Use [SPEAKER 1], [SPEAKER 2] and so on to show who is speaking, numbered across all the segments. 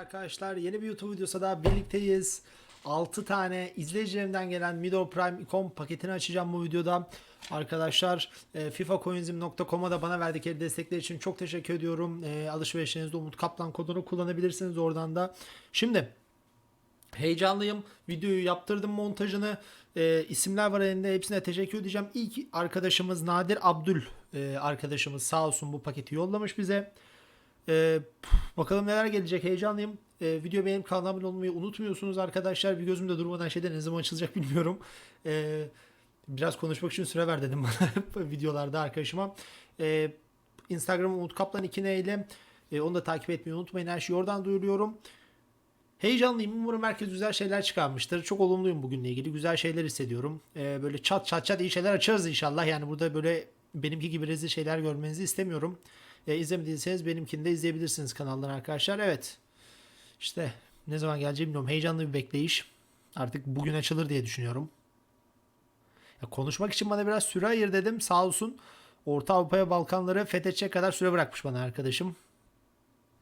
[SPEAKER 1] arkadaşlar. Yeni bir YouTube videosu daha birlikteyiz. 6 tane izleyicilerimden gelen Mido Prime ikon paketini açacağım bu videoda. Arkadaşlar e, fifacoinzim.com'a da bana verdikleri destekler için çok teşekkür ediyorum. E, alışverişlerinizde Umut Kaplan kodunu kullanabilirsiniz oradan da. Şimdi Heyecanlıyım. Videoyu yaptırdım montajını. E, isimler var elinde. Hepsine teşekkür edeceğim. İlk arkadaşımız Nadir Abdül e, arkadaşımız sağ olsun bu paketi yollamış bize. E, püf, bakalım neler gelecek. Heyecanlıyım. E, video beğenip kanalıma abone olmayı unutmuyorsunuz arkadaşlar. Bir gözümde durmadan şeyde ne zaman açılacak bilmiyorum. E, biraz konuşmak için süre ver dedim bana videolarda arkadaşıma. E, Instagram Umut Kaplan 2 ile e, onu da takip etmeyi unutmayın. Her şeyi oradan duyuruyorum. Heyecanlıyım. Umarım herkes güzel şeyler çıkarmıştır. Çok olumluyum bugünle ilgili. Güzel şeyler hissediyorum. Ee, böyle çat çat çat iyi şeyler açarız inşallah. Yani burada böyle benimki gibi rezil şeyler görmenizi istemiyorum. Ee, izlemediyseniz benimkini de izleyebilirsiniz kanaldan arkadaşlar. Evet. İşte ne zaman geleceğini bilmiyorum. Heyecanlı bir bekleyiş. Artık bugün açılır diye düşünüyorum. Ya konuşmak için bana biraz süre ayır dedim. Sağ olsun. Orta Avrupa'ya Balkanları fethedecek kadar süre bırakmış bana arkadaşım.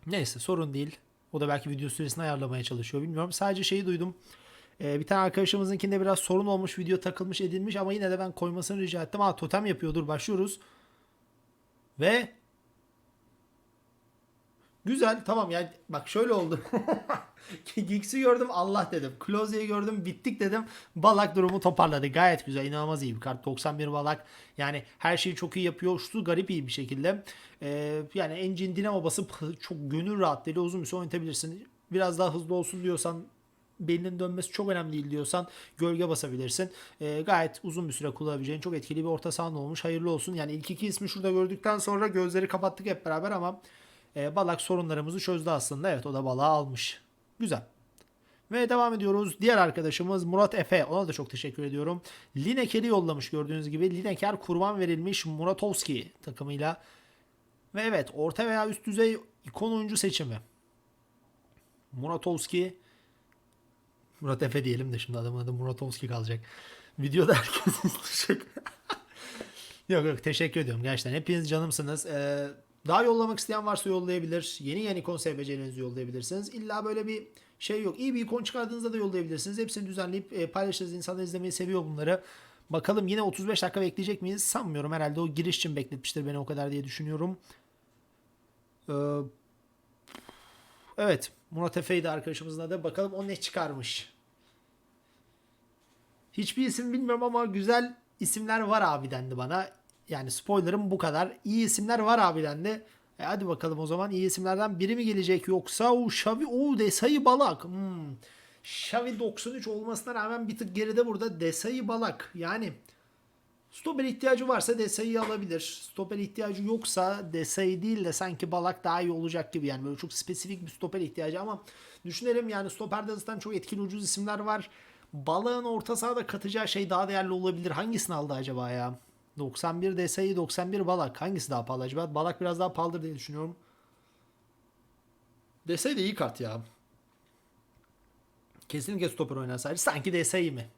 [SPEAKER 1] Neyse sorun değil. O da belki video süresini ayarlamaya çalışıyor bilmiyorum. Sadece şeyi duydum. Ee, bir tane arkadaşımızınkinde biraz sorun olmuş. Video takılmış edilmiş ama yine de ben koymasını rica ettim. Aa totem yapıyor dur başlıyoruz. Ve Güzel tamam yani bak şöyle oldu. Giggs'i gördüm Allah dedim. Close'yi gördüm bittik dedim. Balak durumu toparladı. Gayet güzel inanılmaz iyi bir kart. 91 Balak. Yani her şeyi çok iyi yapıyor. Şu garip iyi bir şekilde. Ee, yani engine dinamo basıp çok gönül rahatlığıyla uzun bir süre oynatabilirsin. Biraz daha hızlı olsun diyorsan belinin dönmesi çok önemli değil diyorsan gölge basabilirsin. Ee, gayet uzun bir süre kullanabileceğin çok etkili bir orta sahan olmuş. Hayırlı olsun. Yani ilk iki ismi şurada gördükten sonra gözleri kapattık hep beraber ama e, Balak sorunlarımızı çözdü aslında. Evet o da balığı almış. Güzel. Ve devam ediyoruz. Diğer arkadaşımız Murat Efe. Ona da çok teşekkür ediyorum. Lineker'i yollamış gördüğünüz gibi. Lineker kurban verilmiş Muratovski takımıyla. Ve evet orta veya üst düzey ikon oyuncu seçimi. Muratovski Murat Efe diyelim de şimdi adamın adı Muratovski kalacak. Videoda herkes yok yok teşekkür ediyorum gerçekten. Hepiniz canımsınız. Ee, daha yollamak isteyen varsa yollayabilir. Yeni yeni ikon SBC'lerinizi yollayabilirsiniz. İlla böyle bir şey yok. İyi bir ikon çıkardığınızda da yollayabilirsiniz. Hepsini düzenleyip e, paylaşırız. İnsanlar izlemeyi seviyor bunları. Bakalım yine 35 dakika bekleyecek miyiz? Sanmıyorum. Herhalde o giriş için bekletmiştir beni o kadar diye düşünüyorum. Ee, evet. Murat Efe'ydi arkadaşımızın adı. Bakalım o ne çıkarmış. Hiçbir isim bilmiyorum ama güzel isimler var abi dendi bana. Yani spoilerım bu kadar. İyi isimler var abi dendi. E hadi bakalım o zaman iyi isimlerden biri mi gelecek yoksa o Xavi o Desai Balak. Hmm. Xavi 93 olmasına rağmen bir tık geride burada Desai Balak. Yani stoper ihtiyacı varsa Desai'yi alabilir. Stoper ihtiyacı yoksa Desai değil de sanki Balak daha iyi olacak gibi. Yani böyle çok spesifik bir stoper ihtiyacı ama düşünelim yani stoperde zaten çok etkili ucuz isimler var. Balağın orta sahada katacağı şey daha değerli olabilir. Hangisini aldı acaba ya? 91 DSI 91 Balak. Hangisi daha pahalı acaba? Balak biraz daha pahalıdır diye düşünüyorum. DSI de iyi kart ya. Kesinlikle stoper oynasaydı. Sanki DSI mi?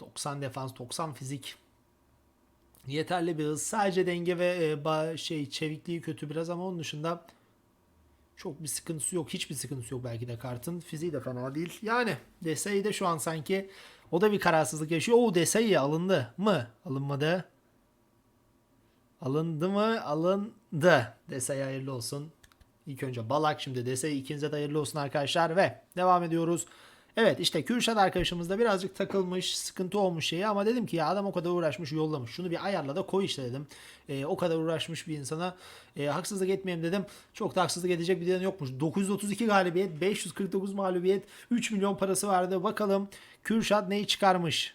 [SPEAKER 1] 90 defans, 90 fizik. Yeterli bir hız. Sadece denge ve e, şey çevikliği kötü biraz ama onun dışında çok bir sıkıntısı yok. Hiçbir sıkıntısı yok belki de kartın. Fiziği de fena değil. Yani DSI de şu an sanki o da bir kararsızlık yaşıyor. O DSI alındı mı? Alınmadı. Alındı mı? Alındı. DSI hayırlı olsun. İlk önce Balak şimdi DSI ikinize de hayırlı olsun arkadaşlar ve devam ediyoruz. Evet işte Kürşat arkadaşımız da birazcık takılmış, sıkıntı olmuş şeyi ama dedim ki ya adam o kadar uğraşmış yollamış. Şunu bir ayarla da koy işte dedim. E, o kadar uğraşmış bir insana e, haksızlık etmeyeyim dedim. Çok da haksızlık edecek bir yanı yokmuş. 932 galibiyet, 549 mağlubiyet, 3 milyon parası vardı. Bakalım Kürşat neyi çıkarmış?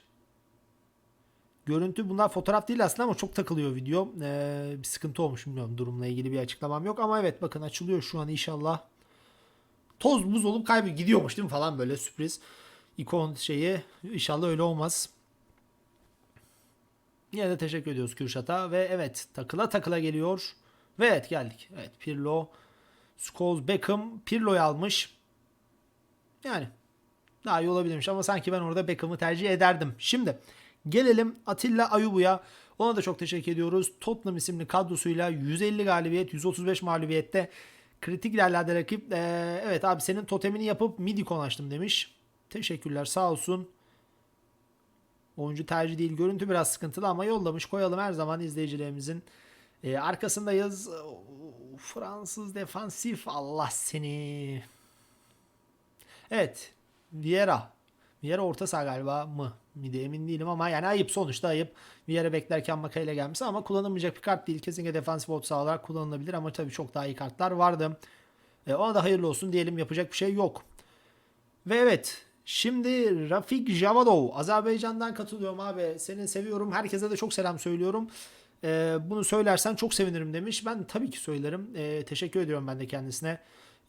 [SPEAKER 1] Görüntü bunlar fotoğraf değil aslında ama çok takılıyor video. Ee, bir sıkıntı olmuş bilmiyorum durumla ilgili bir açıklamam yok ama evet bakın açılıyor şu an inşallah toz buz olup kaybı gidiyormuş değil mi falan böyle sürpriz ikon şeyi inşallah öyle olmaz. Yine de teşekkür ediyoruz Kürşat'a ve evet takıla takıla geliyor. Ve evet geldik. Evet Pirlo, Scholes, Beckham Pirlo'yu almış. Yani daha iyi olabilirmiş ama sanki ben orada Beckham'ı tercih ederdim. Şimdi gelelim Atilla Ayubu'ya. Ona da çok teşekkür ediyoruz. Tottenham isimli kadrosuyla 150 galibiyet, 135 mağlubiyette Kritik yerlerde rakip. Ee, evet abi senin totemini yapıp mid ikon açtım demiş. Teşekkürler sağ olsun. Oyuncu tercih değil. Görüntü biraz sıkıntılı ama yollamış. Koyalım her zaman izleyicilerimizin. Ee, arkasındayız. Fransız defansif. Allah seni. Evet. Vieira. Vieira orta saha galiba mı? Mi de emin değilim ama yani ayıp sonuçta ayıp. Vieira beklerken Maka ile gelmesi ama kullanılmayacak bir kart değil. Kesinlikle defansif orta saha olarak kullanılabilir ama tabii çok daha iyi kartlar vardı. Ee, ona da hayırlı olsun diyelim yapacak bir şey yok. Ve evet şimdi Rafik Javadov Azerbaycan'dan katılıyorum abi. Seni seviyorum. Herkese de çok selam söylüyorum. Ee, bunu söylersen çok sevinirim demiş. Ben tabii ki söylerim. Ee, teşekkür ediyorum ben de kendisine.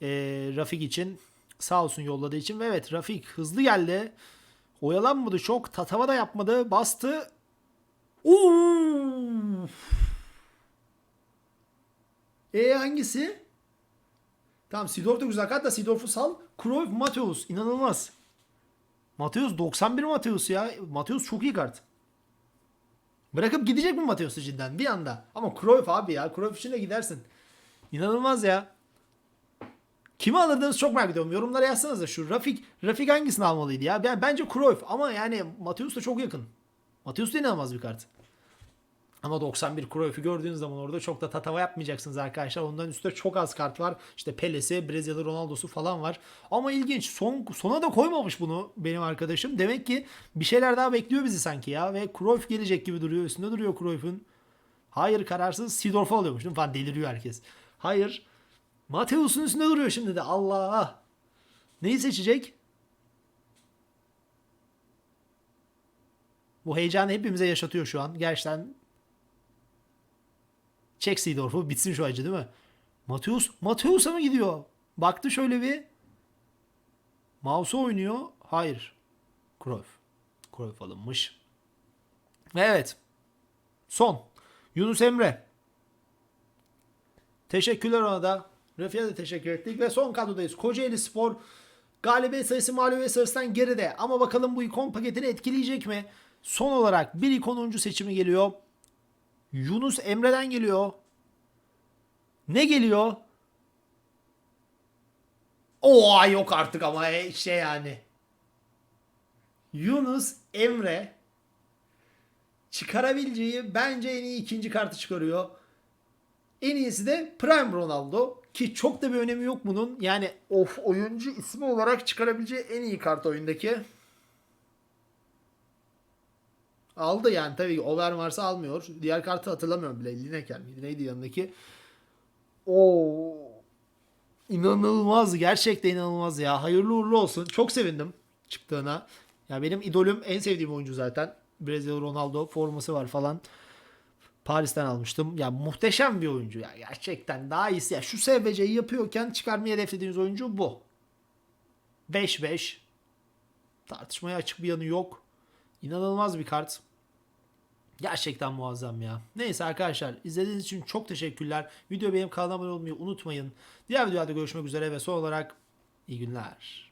[SPEAKER 1] Ee, Rafik için. Sağ olsun yolladığı için. Ve evet Rafik hızlı geldi. Oyalanmadı çok. Tatava da yapmadı. Bastı. Uf. E hangisi? Tamam Sidorf da güzel kart da Sidorf'u sal. Cruyff, Mateus. inanılmaz. Mateus 91 Mateus ya. Mateus çok iyi kart. Bırakıp gidecek mi Mateus'u cidden bir anda? Ama Cruyff abi ya. Cruyff için de gidersin. İnanılmaz ya. Kimi alırdınız çok merak ediyorum. Yorumlara yazsanız da şu Rafik. Rafik hangisini almalıydı ya? Ben, bence Cruyff ama yani Mateus da çok yakın. Mateus da inanılmaz bir kart. Ama 91 Cruyff'u gördüğünüz zaman orada çok da tatava yapmayacaksınız arkadaşlar. Ondan üstte çok az kart var. İşte Pele'si, Brezilya Ronaldo'su falan var. Ama ilginç. Son, sona da koymamış bunu benim arkadaşım. Demek ki bir şeyler daha bekliyor bizi sanki ya. Ve Cruyff gelecek gibi duruyor. Üstünde duruyor Cruyff'un. Hayır kararsız Sidorf'u alıyormuş. değil mi? Falan deliriyor herkes. Hayır. Mateus'un üstünde duruyor şimdi de. Allah. Neyi seçecek? Bu heyecanı hepimize yaşatıyor şu an. Gerçekten Çek Seedorf'u bitsin şu acı değil mi? Mateus, Mateus'a mı gidiyor? Baktı şöyle bir. Mouse'u oynuyor. Hayır. Cruyff. Cruyff alınmış. Ve evet. Son. Yunus Emre. Teşekkürler ona da. Rafia'ya da teşekkür ettik. Ve son kadrodayız. Kocaeli Spor galibiyet sayısı mağlubiyet sayısından geride. Ama bakalım bu ikon paketini etkileyecek mi? Son olarak bir ikon oyuncu seçimi geliyor. Yunus Emre'den geliyor. Ne geliyor? Oha yok artık ama e, şey yani. Yunus Emre çıkarabileceği bence en iyi ikinci kartı çıkarıyor. En iyisi de Prime Ronaldo ki çok da bir önemi yok bunun. Yani of oyuncu ismi olarak çıkarabileceği en iyi kart oyundaki. Aldı yani tabii ki Overmars'ı almıyor. Diğer kartı hatırlamıyorum bile. Lineker miydi neydi yanındaki? Oo. İnanılmaz. Gerçekten inanılmaz ya. Hayırlı uğurlu olsun. Çok sevindim çıktığına. Ya benim idolüm en sevdiğim oyuncu zaten. Brezilya Ronaldo forması var falan. Paris'ten almıştım. Ya muhteşem bir oyuncu ya. Gerçekten daha iyisi. Ya şu SVC'yi yapıyorken çıkarmayı hedeflediğiniz oyuncu bu. 5-5. Tartışmaya açık bir yanı yok. İnanılmaz bir kart. Gerçekten muazzam ya. Neyse arkadaşlar izlediğiniz için çok teşekkürler. Video benim kanalıma abone olmayı unutmayın. Diğer videolarda görüşmek üzere ve son olarak iyi günler.